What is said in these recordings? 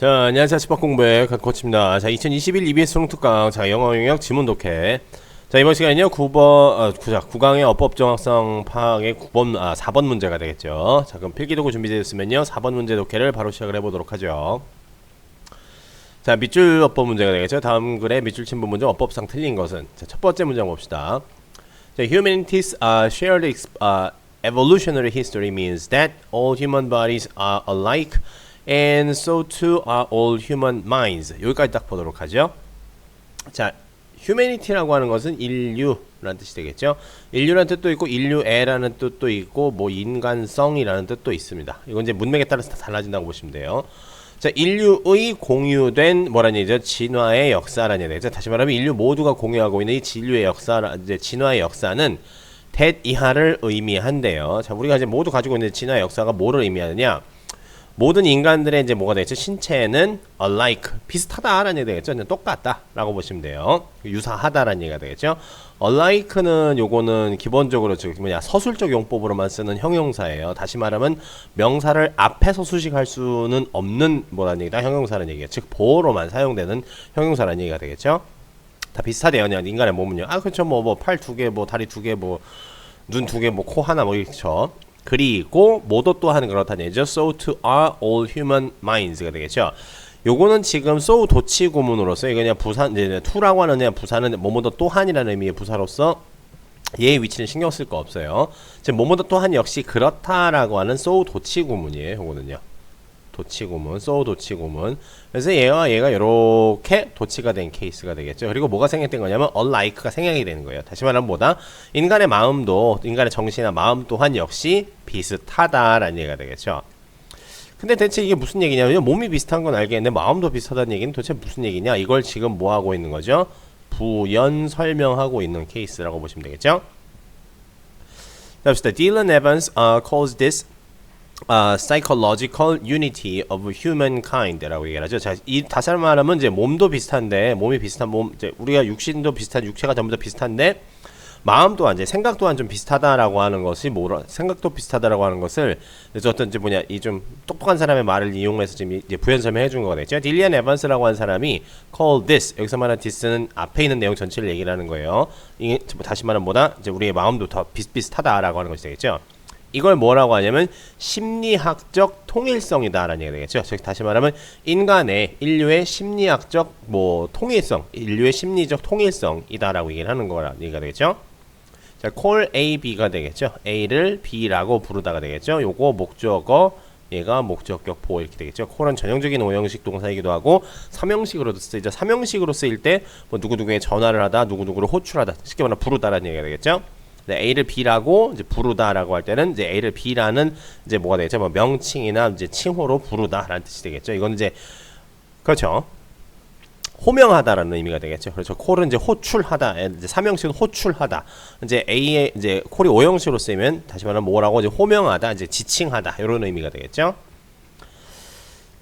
자, 안녕하세요. 집합 공부의 코치입니다. 자, 2021 EBS 송특강 자, 영어 영역 지문 독해. 자, 이번 시간은요. 9번 어, 9자, 9강의 어법 정확성 파악의 9번 아, 4번 문제가 되겠죠. 자, 그럼 필기도구 준비되었으면요. 4번 문제 독해를 바로 시작을 해 보도록 하죠. 자, 밑줄 어법 문제가 되겠죠. 다음 글의 밑줄 친분 문제 어법상 틀린 것은 자, 첫 번째 문제 봅시다. 자, humanity's uh, shared uh, evolutionary history means that all human bodies are alike and so too are all human minds. 여기까지 딱 보도록 하죠. 자, humanity라고 하는 것은 인류라는 뜻이 되겠죠. 인류라는 뜻도 있고 인류애라는 뜻도 있고 뭐 인간성이라는 뜻도 있습니다. 이건 이제 문맥에 따라서 다 달라진다고 보시면 돼요. 자, 인류의 공유된 뭐라는 얘기죠? 진화의 역사라는 얘기죠. 다시 말하면 인류 모두가 공유하고 있는 이 진류의 역사, 이제 진화의 역사는 대 이하를 의미한대요. 자, 우리가 이제 모두 가지고 있는 진화의 역사가 뭐를 의미하느냐? 모든 인간들의 이제 뭐가 되겠죠? 신체는 alike 비슷하다라는 얘기 되겠죠? 그냥 똑같다라고 보시면 돼요. 유사하다라는 얘기가 되겠죠? alike는 요거는 기본적으로 즉 뭐냐 서술적 용법으로만 쓰는 형용사예요. 다시 말하면 명사를 앞에서 수식할 수는 없는 뭐라는 얘기다. 형용사라는 얘기예요. 즉 보어로만 사용되는 형용사라는 얘기가 되겠죠? 다 비슷하대요. 그냥 인간의 몸은요. 아 그렇죠. 뭐 뭐 팔 두 개, 뭐 다리 두 개, 뭐 눈 두 개, 뭐 코 하나 뭐 이렇죠. 그리고 모두 또한 그렇다는 얘기죠. So to are all human minds가 되겠죠. 요거는 지금 so 도치 구문으로서 이거 그냥 부산 이제 to라고 하는 그냥 부사는 뭐뭐더 또한이라는 의미의 부사로서 얘의 위치는 신경 쓸 거 없어요. 지금 뭐뭐더 또한 역시 그렇다라고 하는 so 도치 구문이에요. 요거는요. 도치 구문, so 도치 구문. 그래서 얘와 얘가 이렇게 도치가 된 케이스가 되겠죠. 그리고 뭐가 생략된 거냐면 unlike가 생략이 되는 거예요. 다시 말하면 뭐다? 인간의 마음도 인간의 정신이나 마음 또한 역시 비슷하다라는 얘기가 되겠죠. 근데 대체 이게 무슨 얘기냐면요. 몸이 비슷한 건 알겠는데 마음도 비슷하다는 얘기는 도대체 무슨 얘기냐? 이걸 지금 뭐 하고 있는 거죠? 부연 설명하고 있는 케이스라고 보시면 되겠죠. 자, 봅시다. Dylan Evans uh, calls this uh, psychological unity of humankind라고 얘기를 하죠. 자, 이 다시 말하면 이제 몸도 비슷한데 몸이 비슷한 몸, 이제 우리가 육신도 비슷한 육체가 전부 다 비슷한데 마음 또한 이제 생각 또한 좀 비슷하다라고 하는 것이 뭐라 생각도 비슷하다라고 하는 것을 이제 어떤 이제 뭐냐 이 좀 똑똑한 사람의 말을 이용해서 지금 이제 부연 설명해 준 거가 되죠. 딜리안 에반스라고 한 사람이 call this 여기서 말하는 this는 앞에 있는 내용 전체를 얘기를 하는 거예요. 이게 다시 말하면 뭐다 이제 우리의 마음도 더 비슷비슷하다라고 하는 것이 되겠죠. 이걸 뭐라고 하냐면 심리학적 통일성이다라는 얘기가 되겠죠. 즉 다시 말하면 인간의 인류의 심리학적 뭐 통일성, 인류의 심리적 통일성이다라고 얘기를 하는 거라는 얘기가 되겠죠. 자, call A, B가 되겠죠. A를 B라고 부르다가 되겠죠. 요거 목적어, 얘가 목적격 보호 이렇게 되겠죠. call은 전형적인 오형식 동사이기도 하고 삼형식으로도 쓰이죠. 삼형식으로 쓰일 때 뭐 누구누구에 전화를 하다, 누구누구를 호출하다, 쉽게 말하면 부르다라는 얘기가 되겠죠. 네, A를 B라고 이제 부르다라고 할 때는 이제 A를 B라는 이제 뭐가 되겠죠? 뭐 명칭이나 이제 칭호로 부르다라는 뜻이 되겠죠. 이건 이제 그렇죠. 호명하다라는 의미가 되겠죠. 그렇죠. 콜은 이제 호출하다. 이제 삼형식은 호출하다. 이제 A의 이제 콜이 오형식으로 쓰이면 다시 말하면 뭐라고 이제 호명하다, 이제 지칭하다 이런 의미가 되겠죠.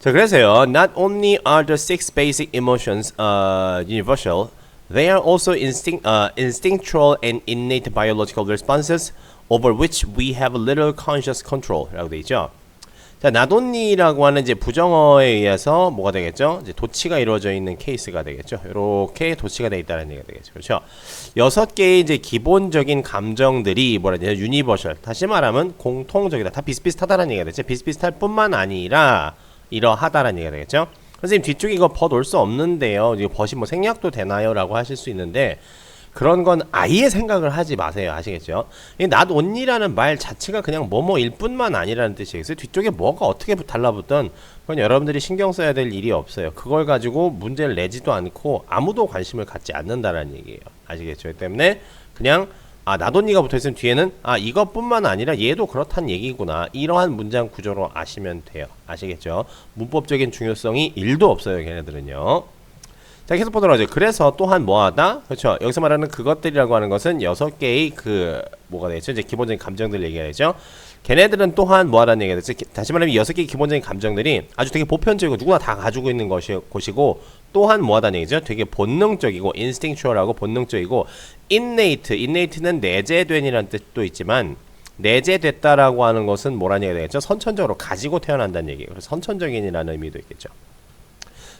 자, 그래서요. Not only are the six basic emotions uh, universal, they are also instinct, uh, instinctual and innate biological responses over which we have little conscious control라고 돼 있죠. 자, 나돈니라고 하는 이제 부정어에 의해서 뭐가 되겠죠? 이제 도치가 이루어져 있는 케이스가 되겠죠. 이렇게 도치가 돼 있다는 얘기가 되겠죠. 그렇죠? 여섯 개의 이제 기본적인 감정들이 뭐라 해야 되냐? 유니버셜. 다시 말하면 공통적이다. 다 비슷비슷하다는 얘기가 되죠. 비슷비슷할 뿐만 아니라 이러하다라는 얘기가 되겠죠. 선생님 뒤쪽에 이거 벗 올 수 없는데요. 이거 벗이 뭐 생략도 되나요?라고 하실 수 있는데 그런 건 아예 생각을 하지 마세요. 아시겠죠? 이 not only라는 말 자체가 그냥 뭐뭐일 뿐만 아니라는 뜻이겠어요. 뒤쪽에 뭐가 어떻게 달라붙던 그건 여러분들이 신경 써야 될 일이 없어요. 그걸 가지고 문제를 내지도 않고 아무도 관심을 갖지 않는다라는 얘기예요. 아시겠죠? 때문에 그냥 아 나돈니가 붙어있으면 뒤에는 아 이것뿐만 아니라 얘도 그렇단 얘기구나. 이러한 문장 구조로 아시면 돼요. 아시겠죠? 문법적인 중요성이 1도 없어요 걔네들은요. 자 계속 보도록 하죠. 그래서 또한 뭐하다? 그렇죠. 여기서 말하는 그것들이라고 하는 것은 여섯 개의 그 뭐가 되겠죠? 이제 기본적인 감정들 얘기하죠 걔네들은 또한 뭐하다는 얘기가 되죠 다시 말하면 여섯 개의 기본적인 감정들이 아주 되게 보편적이고 누구나 다 가지고 있는 것이 곳이고 또한 뭐하다는 얘기죠 되게 본능적이고 instinctual하고 본능적이고 innate innate는 내재된이라는 뜻도 있지만 내재됐다라고 하는 것은 뭐라는 얘기가 되겠죠 선천적으로 가지고 태어난다는 얘기예요 그래서 선천적인이라는 의미도 있겠죠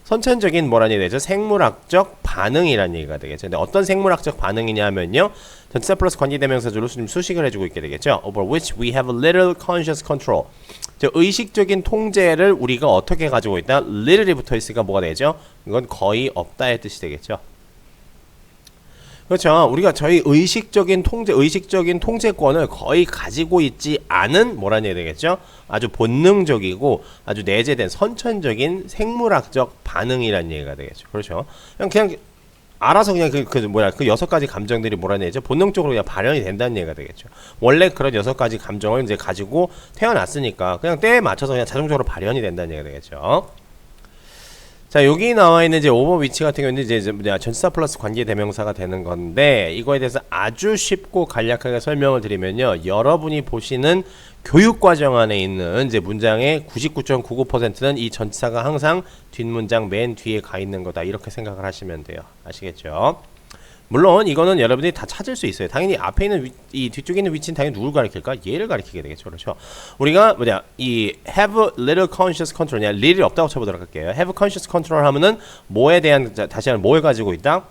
선천적인 뭐라는 얘기 되죠? 생물학적 반응이라는 얘기가 되겠죠. 근데 어떤 생물학적 반응이냐면요. 전치사 플러스 관계 대명사주로 수- 수식을 해주고 있게 되겠죠. Over which we have little conscious control. 저 의식적인 통제를 우리가 어떻게 가지고 있다? little이 붙어 있으니까 뭐가 되죠? 이건 거의 없다의 뜻이 되겠죠. 그렇죠. 우리가 저희 의식적인 통제, 의식적인 통제권을 거의 가지고 있지 않은 뭐라는 얘기 되겠죠? 아주 본능적이고 아주 내재된 선천적인 생물학적 반응이라는 얘기가 되겠죠. 그렇죠. 그냥 그냥 알아서 그냥 그, 그 뭐야 그 여섯 가지 감정들이 얘기죠? 본능적으로 그냥 발현이 된다는 얘기가 되겠죠. 원래 그런 여섯 가지 감정을 이제 가지고 태어났으니까 그냥 때에 맞춰서 그냥 자동적으로 발현이 된다는 얘기가 되겠죠. 자 여기 나와 있는 이제 오버 위치 같은 경우는 이제 이제 전치사 플러스 관계 대명사가 되는 건데 이거에 대해서 아주 쉽고 간략하게 설명을 드리면요 여러분이 보시는 교육 과정 안에 있는 이제 문장의 99.99%는 이 전치사가 항상 뒷문장 맨 뒤에 가 있는 거다 이렇게 생각을 하시면 돼요 아시겠죠? 물론 이거는 여러분들이 다 찾을 수 있어요. 당연히 앞에 있는 위, 이 뒤쪽에 있는 위치는 당연히 누굴 가리킬까? 얘를 가리키게 되겠죠. 그렇죠. 우리가 뭐냐 이 have little conscious control, 냐 little이 없다고 쳐보도록 할게요. have conscious control 하면은 뭐에 대한 자, 다시 한번 뭘 가지고 있다?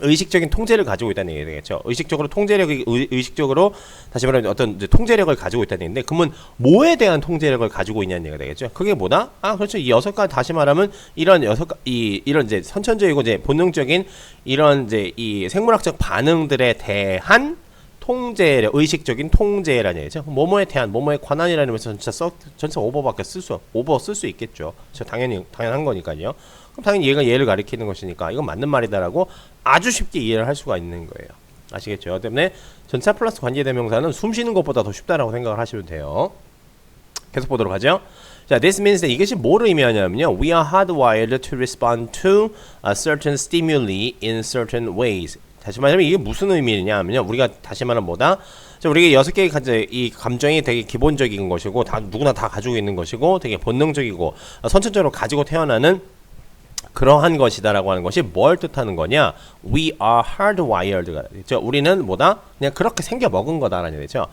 의식적인 통제를 가지고 있다는 얘기 되겠죠. 의식적으로 통제력이 의, 의식적으로 다시 말하면 어떤 통제력을 가지고 있다는 얘기인데 그러면 뭐에 대한 통제력을 가지고 있냐는 얘기가 되겠죠. 그게 뭐다? 아 그렇죠. 이 여섯 가지 다시 말하면 이런 여섯 가- 이 이런 이제 선천적이고 이제 본능적인 이런 이제 이 생물학적 반응들에 대한 통제력, 의식적인 통제라는 얘기죠. 뭐뭐에 대한, 뭐뭐에 관한이라는 면서 진짜 써, 전체 오버밖에 쓸 수, 오버 쓸 수 있겠죠. 저 당연히, 당연한 거니까요. 그럼 당연히 얘가 얘를 가리키는 것이니까 이건 맞는 말이다라고 아주 쉽게 이해를 할 수가 있는 거예요. 아시겠죠? 때문에 전차 플러스 관계 대명사는 숨 쉬는 것보다 더 쉽다라고 생각을 하시면 돼요. 계속 보도록 하죠. 자, this means that 이것이 뭐를 의미하냐면요. We are hardwired to respond to a certain stimuli in certain ways. 다시 말하면 이게 무슨 의미냐면요. 우리가 다시 말하면 뭐다? 자, 우리가 여섯 개의 감정이 되게 기본적인 것이고 다 누구나 다 가지고 있는 것이고 되게 본능적이고 어, 선천적으로 가지고 태어나는 그러한 것이다라고 하는 것이 뭘 뜻하는 거냐? We are hardwired가 되죠. 우리는 뭐다? 그냥 그렇게 생겨 먹은 거다라는 얘기죠.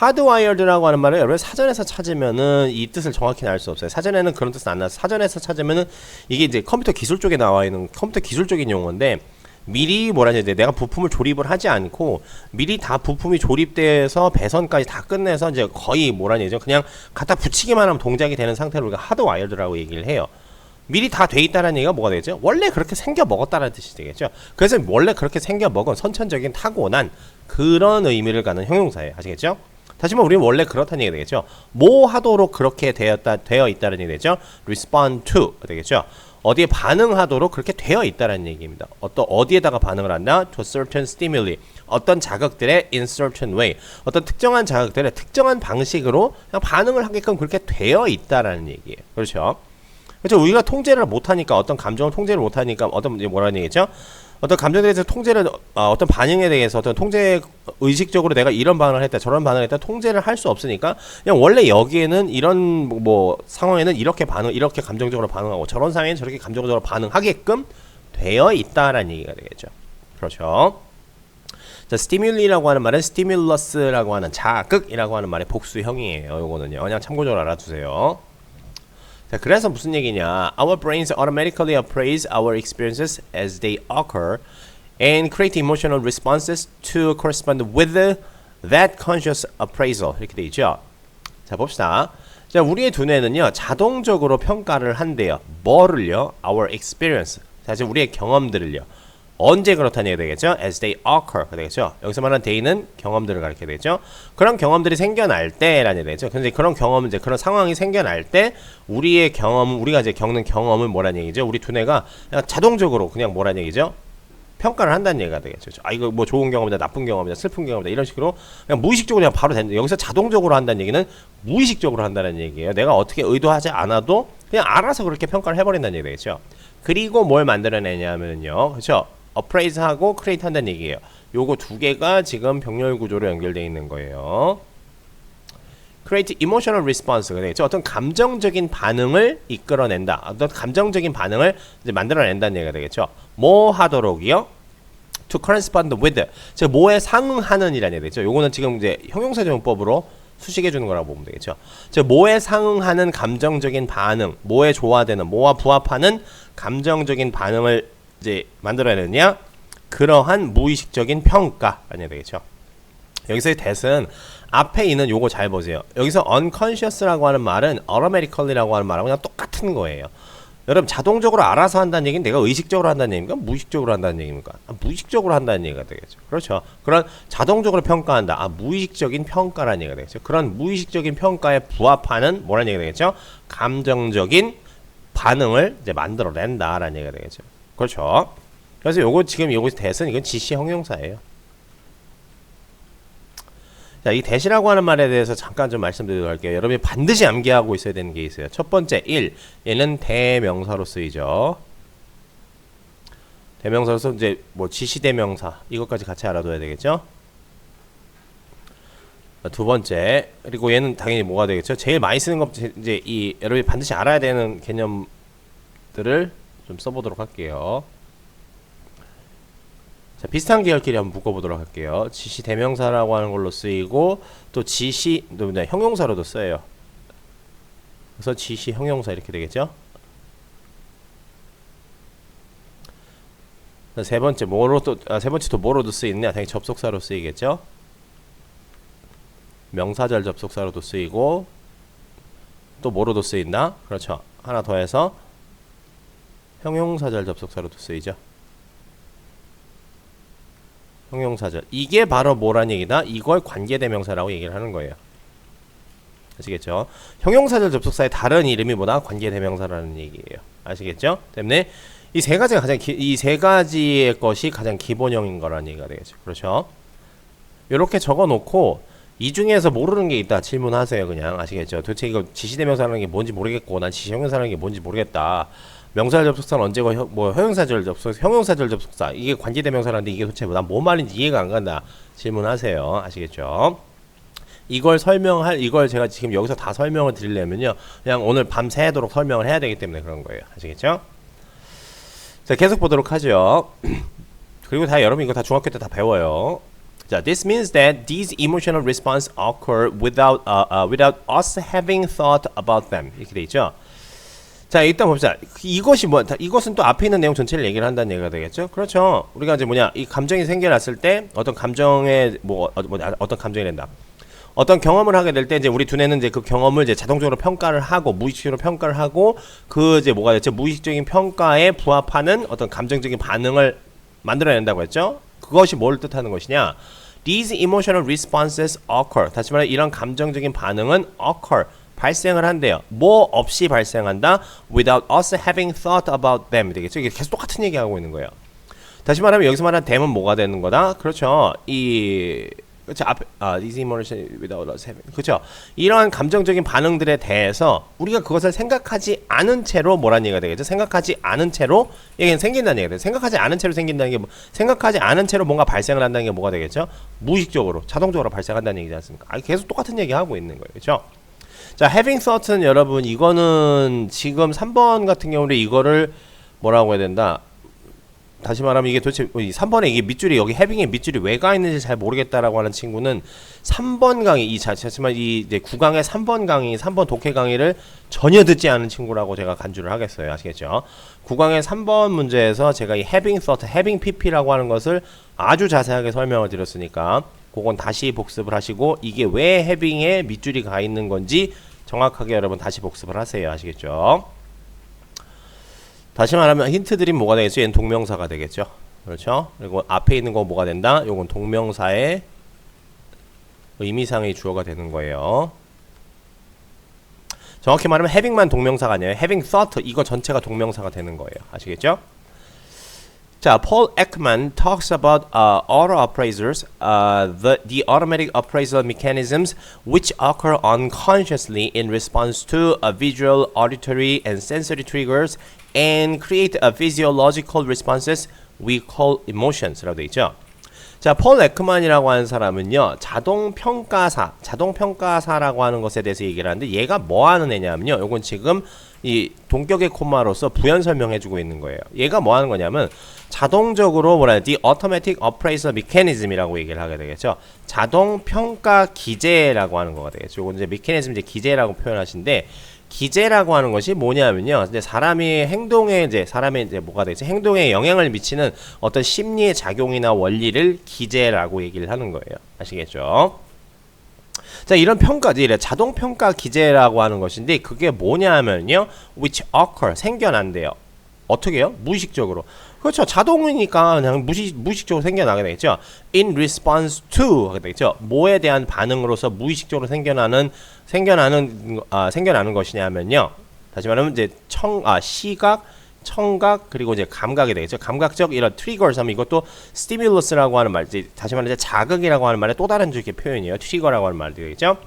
hardwired라고 하는 말을 여러분 사전에서 찾으면은 이 뜻을 정확히 알 수 없어요. 사전에는 그런 뜻은 안 나서 사전에서 찾으면은 이게 이제 컴퓨터 기술 쪽에 나와 있는 컴퓨터 기술적인 용어인데 미리 뭐라 해야 돼? 내가 부품을 조립을 하지 않고 미리 다 부품이 조립돼서 배선까지 다 끝내서 이제 거의 뭐라 해야 죠 그냥 갖다 붙이기만 하면 동작이 되는 상태로 우리가 하드와이어드라고 얘기를 해요. 미리 다 돼 있다는 얘기가 뭐가 되죠? 원래 그렇게 생겨 먹었다는 뜻이 되겠죠. 그래서 원래 그렇게 생겨 먹은 선천적인 타고난 그런 의미를 갖는 형용사예요. 아시겠죠? 다시 말해 우리는 원래 그렇다는 얘기가 되겠죠. 뭐 하도록 그렇게 되었다 되어 있다는 얘기 되죠. respond to 되겠죠. 어디에 반응하도록 그렇게 되어 있다는 얘기입니다. 어떤 어디에다가 반응을 한다? to certain stimuli. 어떤 자극들의 in certain way. 어떤 특정한 자극들의 특정한 방식으로 반응을 하게끔 그렇게 되어 있다라는 얘기예요. 그렇죠? 그렇죠. 우리가 통제를 못하니까 어떤 감정을 통제를 못하니까 어떤 뭐라는 얘기죠? 어떤 감정에 대해서 통제를 어, 어떤 반응에 대해서 어떤 통제 의식적으로 내가 이런 반응을 했다 저런 반응을 했다 통제를 할 수 없으니까 그냥 원래 여기에는 이런 뭐, 뭐 상황에는 이렇게 반응 이렇게 감정적으로 반응하고 저런 상황에는 저렇게 감정적으로 반응하게끔 되어 있다라는 얘기가 되겠죠. 그렇죠. 자, 스티뮬리라고 하는 말은 스티뮬러스라고 하는 자극이라고 하는 말의 복수형이에요. 요거는요. 그냥 참고적으로 알아두세요. 자, 그래서 무슨 얘기냐? Our brains automatically appraise our experiences as they occur and create emotional responses to correspond with that conscious appraisal. 이렇게 돼 있죠. 자, 봅시다. 자, 우리의 두뇌는요, 자동적으로 평가를 한대요. 뭐를요? Our experience. 사실 우리의 경험들을요. 언제 그렇다는 얘기가 되겠죠? As they occur. 되겠죠? 여기서 말하는 day는 경험들을 가리게 되죠. 그런 경험들이 생겨날 때라는 얘기가 되죠. 근데 그런 경험, 이제 그런 상황이 생겨날 때, 우리의 경험, 우리가 이제 겪는 경험을 뭐라는 얘기죠? 우리 두뇌가 그냥 자동적으로 그냥 뭐라는 얘기죠? 평가를 한다는 얘기가 되겠죠. 아 이거 뭐 좋은 경험이다, 나쁜 경험이다, 슬픈 경험이다 이런 식으로 그냥 무의식적으로 그냥 바로 된다. 여기서 자동적으로 한다는 얘기는 무의식적으로 한다는 얘기예요. 내가 어떻게 의도하지 않아도 그냥 알아서 그렇게 평가를 해버린다는 얘기 되겠죠. 그리고 뭘 만들어내냐면요, 그렇죠? 어프레이즈하고 크리에이트 한다는 얘기예요. 요거 두 개가 지금 병렬 구조로 연결되어 있는 거예요. create emotional response가 되겠죠. 어떤 감정적인 반응을 이끌어낸다. 어떤 감정적인 반응을 이제 만들어낸다는 얘기가 되겠죠. 뭐 하도록이요? to correspond with. 즉 뭐에 상응하는 이라는 얘기 되죠. 요거는 지금 이제 형용사 정법으로 수식해 주는 거라고 보면 되겠죠. 즉 뭐에 상응하는 감정적인 반응, 뭐에 조화되는 뭐와 부합하는 감정적인 반응을 이제 만들어내느냐 그러한 무의식적인 평가라는 되겠죠. 여기서의 that은 앞에 있는 요거 잘 보세요. 여기서 unconscious라고 하는 말은 automatically라고 하는 말하고 그냥 똑같은 거예요. 여러분 자동적으로 알아서 한다는 얘기는 내가 의식적으로 한다는 얘기입니까? 무의식적으로 한다는 얘기입니까? 아, 무의식적으로 한다는 얘기가 되겠죠. 그렇죠. 그런 자동적으로 평가한다. 아 무의식적인 평가라는 얘기가 되겠죠. 그런 무의식적인 평가에 부합하는 뭐라는 얘기가 되겠죠? 감정적인 반응을 이제 만들어낸다라는 얘기가 되겠죠. 그렇죠. 그래서 요거 지금 요거 대선 이건 지시 형용사예요. 자, 이 대시라고 하는 말에 대해서 잠깐 좀 말씀드리도록 할게요. 여러분이 반드시 암기하고 있어야 되는 게 있어요. 첫 번째, 1. 얘는 대명사로 쓰이죠. 대명사로서 이제 뭐 지시 대명사 이것까지 같이 알아둬야 되겠죠. 두 번째 그리고 얘는 당연히 뭐가 되겠죠. 제일 많이 쓰는 것 이제 이 여러분이 반드시 알아야 되는 개념들을 좀 써보도록 할게요. 자, 비슷한 계열끼리 한번 묶어보도록 할게요. 지시 대명사라고 하는 걸로 쓰이고 또 지시 또 뭐냐, 형용사로도 써요. 그래서 지시 형용사 이렇게 되겠죠. 자, 세 번째 뭐로 또 아, 세 번째 또 뭐로도 쓰이느냐? 당연히 접속사로 쓰이겠죠. 명사절 접속사로도 쓰이고 또 뭐로도 쓰인다? 그렇죠. 하나 더 해서 형용사절 접속사로도 쓰이죠. 형용사절. 이게 바로 뭐란 얘기다? 이걸 관계대명사라고 얘기를 하는 거예요. 아시겠죠? 형용사절 접속사의 다른 이름이 뭐다? 관계대명사라는 얘기예요. 아시겠죠? 때문에 이 세 가지가 가장 이 세 가지의 것이 가장 기본형인 거라는 얘기가 되겠죠. 그렇죠? 이렇게 적어 놓고 이 중에서 모르는 게 있다 질문하세요. 그냥 아시겠죠? 도대체 이거 지시대명사라는 게 뭔지 모르겠고 난 지시형용사라는 게 뭔지 모르겠다. 명사절 접속사는 언제고 혀, 뭐 형용사절 접속 형용사절 접속사. 이게 관계대명사라는데 이게 도대체 난뭐 말인지 이해가 안 간다. 질문하세요. 아시겠죠? 이걸 설명할 이걸 제가 지금 여기서 다 설명을 드리려면요. 그냥 오늘 밤 새도록 설명을 해야 되기 때문에 그런 거예요. 아시겠죠? 자 계속 보도록 하죠. 그리고 다 여러분 이거 다 중학교 때 다 배워요. 자, this means that these emotional response occur without uh, uh, without us having thought about them. 이렇게 돼 있죠. 자 일단 봅시다. 이것이 뭐 이것은 또 앞에 있는 내용 전체를 얘기를 한다는 얘기가 되겠죠. 그렇죠. 우리가 이제 뭐냐 이 감정이 생겨났을 때 어떤 감정에 뭐, 어, 뭐 어떤 감정이 된다. 어떤 경험을 하게 될 때 이제 우리 두뇌는 이제 그 경험을 이제 자동적으로 평가를 하고 무의식적으로 평가를 하고 그 이제 뭐가 됐죠 무의식적인 평가에 부합하는 어떤 감정적인 반응을 만들어낸다고 했죠. 그것이 뭘 뜻하는 것이냐? These emotional responses occur. 다시 말해 이런 감정적인 반응은 occur. 발생을 한대요. 뭐 없이 발생한다. Without us having thought about them 되겠죠. 이게 계속 똑같은 얘기하고 있는 거예요. 다시 말하면 여기서 말하는 them은 뭐가 되는 거다? 그렇죠. 이 그렇죠. 앞에 아, these emotions without us having 그렇죠. 이러한 감정적인 반응들에 대해서 우리가 그것을 생각하지 않은 채로 뭐란 얘기가 되겠죠? 생각하지 않은 채로 이게 생긴다는 얘기가 돼. 생각하지 않은 채로 생긴다는 게 뭐, 생각하지 않은 채로 뭔가 발생을 한다는 게 뭐가 되겠죠? 무의식적으로 자동적으로 발생한다는 얘기지 않습니까? 아, 계속 똑같은 얘기 하고 있는 거예요. 그렇죠? 자, having thought는 여러분 이거는 지금 3번 같은 경우는 이거를 뭐라고 해야 된다. 다시 말하면 이게 도대체 3번에 이게 밑줄이 여기 해빙에 밑줄이 왜 가 있는지 잘 모르겠다라고 하는 친구는 3번 강의 이 자체지만 이 이제 9강의 3번 강의 3번 독해 강의를 전혀 듣지 않은 친구라고 제가 간주를 하겠어요. 아시겠죠? 9강의 3번 문제에서 제가 이 having thought, having pp라고 하는 것을 아주 자세하게 설명을 드렸으니까 그건 다시 복습을 하시고 이게 왜 having에 밑줄이 가 있는 건지 정확하게 여러분 다시 복습을 하세요. 아시겠죠? 다시 말하면 힌트 드림 뭐가 되겠죠? 얘는 동명사가 되겠죠. 그렇죠? 그리고 앞에 있는 거 뭐가 된다? 요건 동명사의 의미상의 주어가 되는 거예요. 정확히 말하면 having만 동명사가 아니에요. having thought 이거 전체가 동명사가 되는 거예요. 아시겠죠? 자, Paul Ekman talks about uh, auto appraisers, uh, the, the automatic appraisal mechanisms which occur unconsciously in response to a visual, auditory, and sensory triggers and create a physiological responses we call emotions라고 돼 있죠. 자, 폴 에크만이라고 하는 사람은요, 자동 평가사, 자동 평가사라고 하는 것에 대해서 얘기를 하는데 얘가 뭐 하는 애냐면요. 요건 지금 이 동격의 콤마로서 부연 설명해 주고 있는 거예요. 얘가 뭐 하는 거냐면 자동적으로 뭐라 해야 되지? automatic appraisal mechanism이라고 얘기를 하게 되겠죠. 자동 평가 기제라고 하는 거가 되겠죠. 요건 이제 mechanism 이제 기제라고 표현하신데 기제라고 하는 것이 뭐냐면요. 이제 사람이 행동에 이제 사람의 이제 뭐가 되지? 행동에 영향을 미치는 어떤 심리의 작용이나 원리를 기제라고 얘기를 하는 거예요. 아시겠죠? 자, 이런 평가지, 이래 자동 평가 기제라고 하는 것인데 그게 뭐냐면요. which occur 생겨난대요. 어떻게요? 무의식적으로. 그렇죠. 자동이니까 그냥 무시, 무의식적으로 생겨나게 되겠죠. In response to 하게 되겠죠. 뭐에 대한 반응으로서 무의식적으로 생겨나는 생겨나는 아, 생겨나는 것이냐면요. 다시 말하면 이제 청 아 시각 청각 그리고 이제 감각이 되겠죠. 감각적 이런 트리거를 하면 이것도 스티뮬러스라고 하는 말, 이제 다시 말해 자극이라고 하는 말의 또 다른 주의 표현이에요. 트리거라고 하는 말이 되겠죠.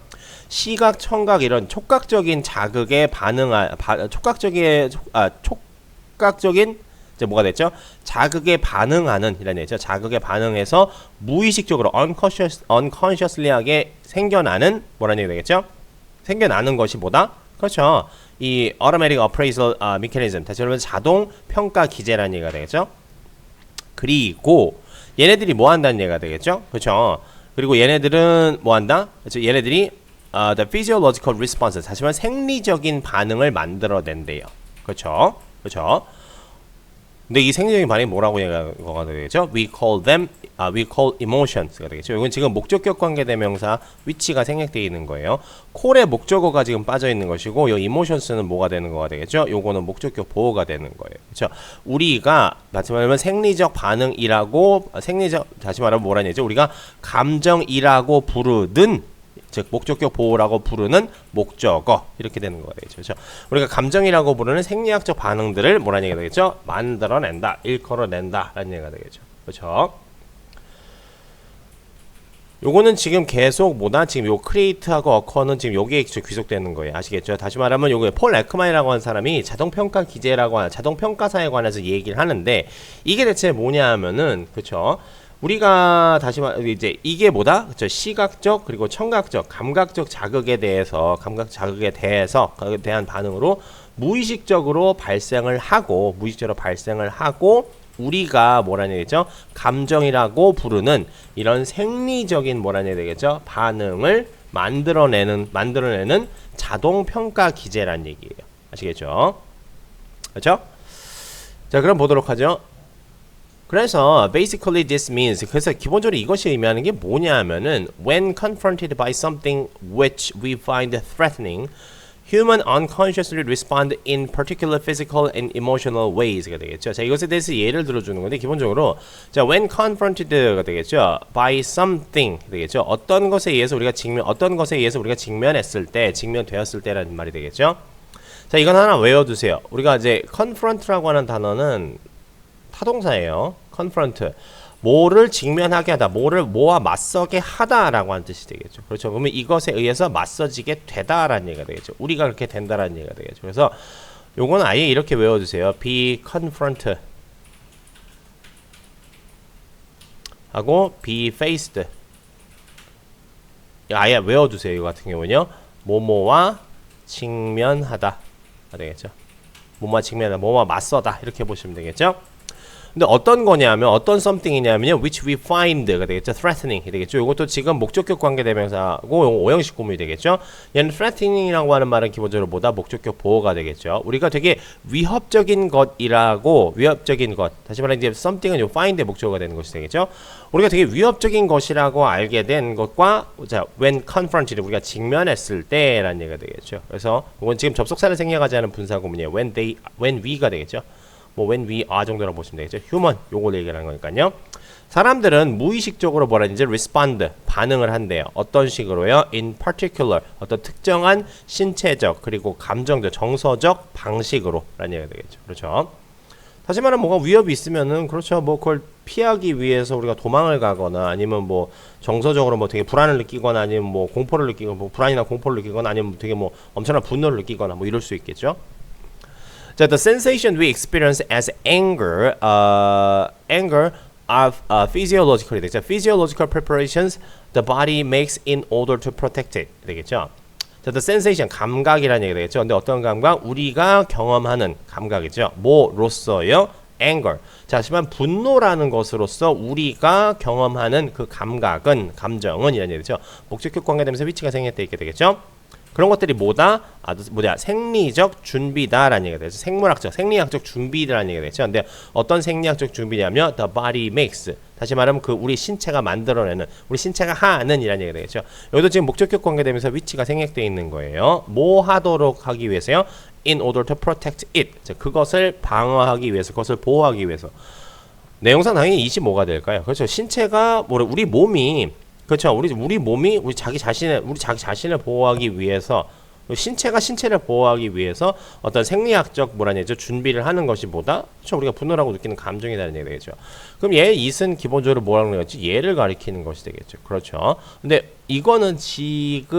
시각, 청각 이런 촉각적인 자극에 반응한 바, 촉각적인 아 촉각적인 이제 뭐가 됐죠? 자극에 반응하는 이런 얘기죠. 자극에 반응해서 무의식적으로 unconscious unconsciously하게 생겨나는 뭐라는 얘기 되겠죠? 생겨나는 것이 뭐다? 그렇죠. 이 automatic appraisal 아, mechanism 다시 말해서 자동 평가 기제라는 얘기가 되겠죠. 그리고 얘네들이 뭐 한다는 얘기가 되겠죠. 그렇죠. 그리고 얘네들은 뭐 한다? 그렇죠. 얘네들이 아, the physiological response 다시 말해 생리적인 반응을 만들어낸대요. 그렇죠. 그렇죠. 근데 이 생리적인 반응이 뭐라고 얘기가 되겠죠? We call them, 아, we call emotions가 되겠죠. 이건 지금 목적격 관계 대명사 위치가 생략되어 있는 거예요. 콜의 목적어가 지금 빠져 있는 것이고, 이 emotions는 뭐가 되는 거가 되겠죠? 요거는 목적격 보호가 되는 거예요. 그렇죠? 우리가 다시 말하면 생리적 반응이라고 생리적 다시 말하면 뭐라는 얘기죠? 우리가 감정이라고 부르는 즉 목적격 보호라고 부르는 목적어 이렇게 되는 거가 되겠죠. 그렇죠? 우리가 감정이라고 부르는 생리학적 반응들을 뭐라는 얘기가 되겠죠? 만들어낸다, 일컬어낸다라는 얘기가 되겠죠. 그렇죠? 요거는 지금 계속 뭐다 지금 요 크리에이트하고 어커는 지금 여기에 귀속되는 거예요. 아시겠죠? 다시 말하면 요거 폴 에크만이라고 하는 사람이 자동 평가 기제라고 하는 자동 평가사에 관해서 얘기를 하는데 이게 대체 뭐냐 하면은 그렇죠? 우리가 다시 말 이제 이게 뭐다? 그렇죠? 시각적 그리고 청각적, 감각적 자극에 대해서 감각 자극에 대해서 그에 대한 반응으로 무의식적으로 발생을 하고 무의식적으로 발생을 하고 우리가 뭐라는 얘기죠? 감정이라고 부르는 이런 생리적인 뭐라는 얘기 되겠죠? 반응을 만들어내는 만들어내는 자동 평가 기제란 얘기예요. 아시겠죠? 그렇죠? 자, 그럼 보도록 하죠. 그래서 basically this means 그래서 기본적으로 이것이 의미하는 게 뭐냐면은 when confronted by something which we find threatening human unconsciously respond in particular physical and emotional ways가 되겠죠. 자, 이것에 대해서 예를 들어주는 건데 기본적으로 자, when confronted가 되겠죠. by something 되겠죠. 어떤 것에 의해서 우리가 직면 어떤 것에 의해서 우리가 직면했을 때, 직면되었을 때라는 말이 되겠죠. 자, 이건 하나 외워두세요. 우리가 이제 confront라고 하는 단어는 타동사예요. Confront. 뭐를 직면하게 하다, 뭐를 뭐와 맞서게 하다라고 하는 뜻이 되겠죠. 그렇죠. 그러면 이것에 의해서 맞서지게 되다라는 얘기가 되겠죠. 우리가 그렇게 된다라는 얘기가 되겠죠. 그래서 요건 아예 이렇게 외워주세요. be confront 하고 be faced 아예 외워두세요. 이거 같은 경우는요. 뭐뭐와 직면하다 되겠죠. 뭐뭐와 직면하다, 뭐뭐와 맞서다 이렇게 보시면 되겠죠. 근데 어떤 거냐면 어떤 something이냐면요 which we find가 되겠죠. threatening이 되겠죠. 이것도 지금 목적격 관계 대명사고 오형식 구문이 되겠죠. 얘는 threatening이라고 하는 말은 기본적으로 뭐다? 목적격 보호가 되겠죠. 우리가 되게 위협적인 것이라고 위협적인 것. 다시 말해 이제 something은 요 find의 목적어가 되는 것이 되겠죠. 우리가 되게 위협적인 것이라고 알게 된 것과 자 when confronted 우리가 직면했을 때라는 얘기가 되겠죠. 그래서 이건 지금 접속사를 생략하지 않은 분사 구문이에요. when they when we가 되겠죠 뭐 when we are 정도라고 보시면 되겠죠. human 요걸 얘기하는 거니까요. 사람들은 무의식적으로 뭐라 하는지 respond 반응을 한대요. 어떤 식으로요? in particular 어떤 특정한 신체적 그리고 감정적 정서적 방식으로라는 얘기가 되겠죠. 그렇죠? 다시 말하면 뭐가 위협이 있으면은 그렇죠. 뭐 그걸 피하기 위해서 우리가 도망을 가거나 아니면 뭐 정서적으로 뭐 되게 불안을 느끼거나 아니면 뭐 공포를 느끼거나 뭐 불안이나 공포를 느끼거나 아니면 되게 뭐 엄청난 분노를 느끼거나 뭐 이럴 수 있겠죠. 자, the sensation we experience as anger, uh, anger are uh, physiologically 되겠죠. Physiological preparations the body makes in order to protect it 되겠죠. 자, the sensation 감각이라는 얘기 되겠죠. 근데 어떤 감각? 우리가 경험하는 감각이죠. 뭐로서요? anger. 자, 하지만 분노라는 것으로서 우리가 경험하는 그 감각은 감정은 이런 얘기죠. 목적격 관계되면서 위치가 생략돼 있게 되겠죠. 그런 것들이 뭐다? 아, 뭐냐? 생리적 준비다라는 얘기가 되죠. 생물학적, 생리학적 준비라는 얘기가 되죠. 근데 어떤 생리학적 준비냐면 the body makes. 다시 말하면 그 우리 신체가 만들어내는, 우리 신체가 하는 이라는 얘기가 되겠죠. 여기도 지금 목적격 관계되면서 위치가 생략돼 있는 거예요. 뭐 하도록 하기 위해서요? In order to protect it. 자, 그것을 방어하기 위해서, 그것을 보호하기 위해서. 내용상 당연히 25가 될까요? 그렇죠. 신체가 뭐래 우리 몸이 그렇죠. 우리 우리 몸이 우리 자기 자신을 우리 자기 자신을 보호하기 위해서 신체가 신체를 보호하기 위해서 어떤 생리학적 뭐라 해야죠 준비를 하는 것이 보다 그렇죠. 우리가 분노라고 느끼는 감정이라는 얘기 되겠죠. 그럼 얘 it은 기본적으로 뭐라는 거지? 얘를 가리키는 것이 되겠죠. 그렇죠. 근데 이거는 지금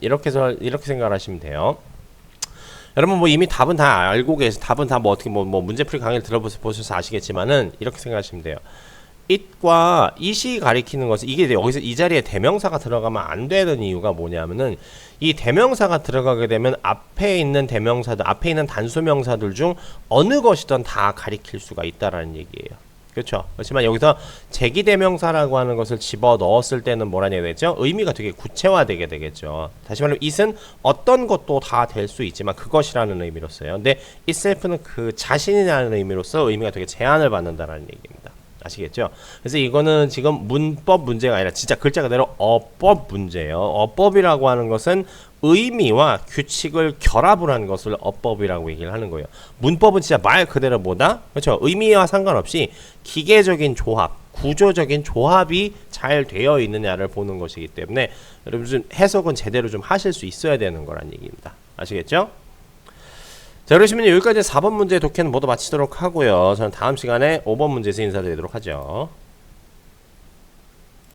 이렇게 해서 이렇게 생각하시면 돼요. 여러분 뭐 이미 답은 다 알고 계시 답은 다 뭐 어떻게 뭐, 뭐 문제풀이 강의를 들어보셔서 아시겠지만은 이렇게 생각하시면 돼요. It과 it이 가리키는 것은 이게 여기서 이 자리에 대명사가 들어가면 안 되는 이유가 뭐냐면은 이 대명사가 들어가게 되면 앞에 있는 대명사들 앞에 있는 단수명사들 중 어느 것이든 다 가리킬 수가 있다라는 얘기예요. 그렇죠. 그렇지만 여기서 제기대명사라고 하는 것을 집어 넣었을 때는 뭐라냐 되겠죠? 의미가 되게 구체화되게 되겠죠. 다시 말하면 it은 어떤 것도 다 될 수 있지만 그것이라는 의미로서요. 근데 itself는 그 자신이라는 의미로서 의미가 되게 제한을 받는다라는 얘기입니다. 아시겠죠? 그래서 이거는 지금 문법 문제가 아니라 진짜 글자 그대로 어법 문제예요. 어법이라고 하는 것은 의미와 규칙을 결합을 한 것을 어법이라고 얘기를 하는 거예요. 문법은 진짜 말 그대로 뭐다? 그렇죠? 의미와 상관없이 기계적인 조합, 구조적인 조합이 잘 되어 있느냐를 보는 것이기 때문에 여러분 좀 해석은 제대로 좀 하실 수 있어야 되는 거란 얘기입니다. 아시겠죠? 자 그러시면 여기까지 4번 문제 독해는 모두 마치도록 하고요. 저는 다음 시간에 5번 문제에서 인사드리도록 하죠.